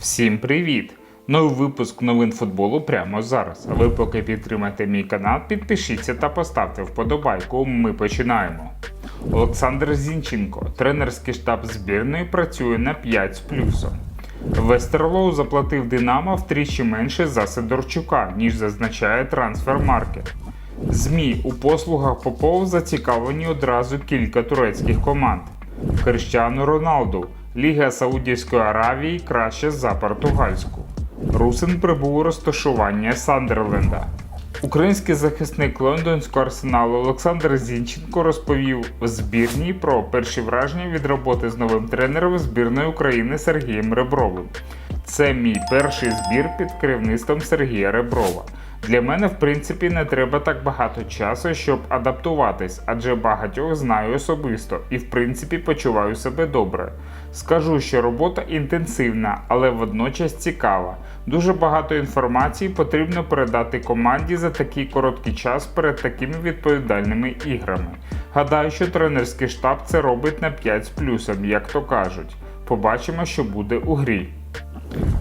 Всім привіт! Новий випуск новин футболу прямо зараз. А ви поки підтримайте мій канал, підпишіться та поставте вподобайку. Ми починаємо. Олександр Зінченко, тренерський штаб збірної, працює на 5 з плюсом. Вестерлоу заплатив Динамо втричі менше за Сидорчука, ніж зазначає трансфермаркет. ЗМІ у послугах Попов зацікавлені одразу кілька турецьких команд. Криштіану Роналду, Ліга Саудівської Аравії краще за португальську. Русин прибув у розташування Сандерленда. Український захисник лондонського арсеналу Олександр Зінченко розповів в збірній про перші враження від роботи з новим тренером збірної України Сергієм Ребровим. Це мій перший збір під керівництвом Сергія Реброва. Для мене, в принципі, не треба так багато часу, щоб адаптуватись, адже багатьох знаю особисто і, в принципі, почуваю себе добре. Скажу, що робота інтенсивна, але водночас цікава. Дуже багато інформації потрібно передати команді за такий короткий час перед такими відповідальними іграми. Гадаю, що тренерський штаб це робить на 5 з плюсом, як то кажуть. Побачимо, що буде у грі.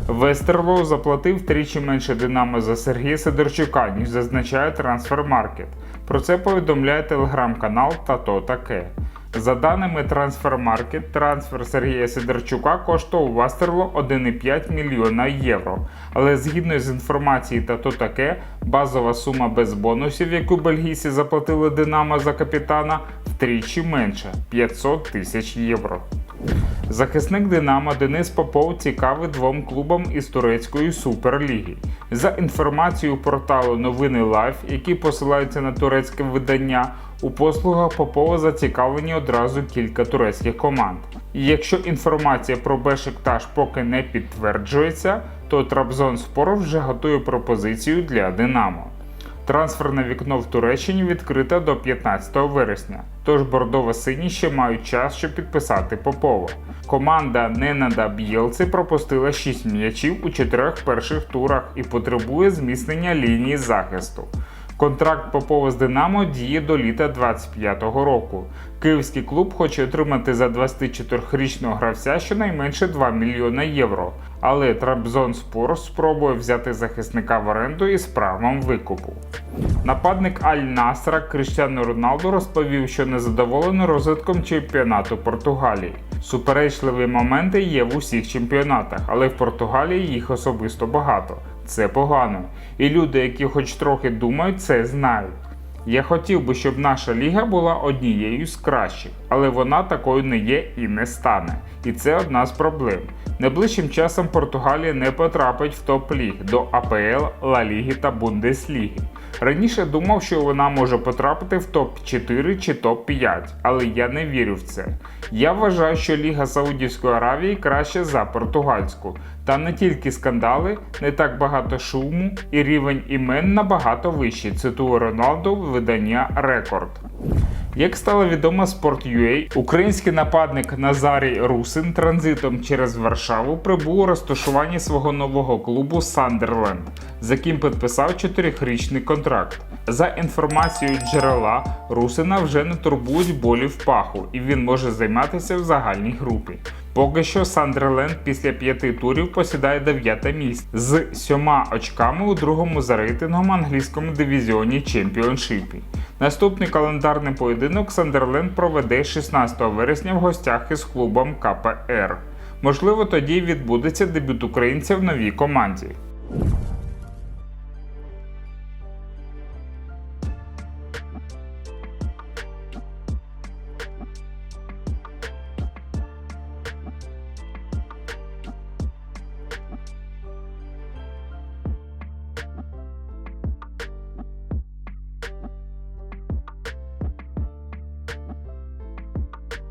Вестерлоу заплатив втричі менше Динамо за Сергія Сидорчука, ніж зазначає Трансфермаркет. Про це повідомляє телеграм-канал та то таке. За даними Transfermarket, трансфер Сергія Сидорчука коштував Вестерло 1,5 мільйона євро. Але згідно з інформацією та то таке, базова сума без бонусів, яку бельгійці заплатили Динамо за капітана, втричі менша 500 тисяч євро. Захисник Динамо Денис Попов цікавий двом клубам із турецької суперліги. За інформацією порталу Новини Лайф, які посилаються на турецьке видання, у послугах Попова зацікавлені одразу кілька турецьких команд. І якщо інформація про Бешикташ поки не підтверджується, то Трабзон Трабзонспор вже готує пропозицію для Динамо. Трансферне вікно в Туреччині відкрите до 15 вересня, тож бордово-сині ще мають час, щоб підписати Попова. Команда Ненада Б'єлци пропустила 6 м'ячів у чотирьох перших турах і потребує зміцнення лінії захисту. Контракт Попова з Динамо діє до літа 25-го року. Київський клуб хоче отримати за 24-річного гравця щонайменше 2 мільйона євро. Але Трабзонспор спробує взяти захисника в оренду із правом викупу. Нападник Аль Насра Кріштіану Роналду розповів, що незадоволений розвитком чемпіонату Португалії. Суперечливі моменти є в усіх чемпіонатах, але в Португалії їх особисто багато. Це погано. І люди, які хоч трохи думають, це знають. Я хотів би, щоб наша ліга була однією з кращих, але вона такою не є і не стане. І це одна з проблем. Найближчим часом Португалія не потрапить в топ-ліг до АПЛ, Ла Ліги та Бундесліги. Раніше думав, що вона може потрапити в топ-4 чи топ-5, але я не вірю в це. Я вважаю, що Ліга Саудівської Аравії краще за португальську. Та не тільки скандали, не так багато шуму і рівень імен набагато вищий, цитує Роналду видання Рекорд. Як стало відомо Sport.ua, український нападник Назарій Русин транзитом через Варшаву прибув у розташуванні свого нового клубу Сандерленд, з яким підписав чотирьохрічний контракт. За інформацією джерела, Русина вже не турбують болі в паху, і він може займатися в загальній групі. Поки що Сандерленд після п'яти турів посідає дев'яте місце з сьома очками у другому за рейтингом англійському дивізіоні Чемпіоншипі. Наступний календарний поєдинок Сандерленд проведе 16 вересня в гостях із клубом КПР. Можливо, тоді відбудеться дебют українця в новій команді.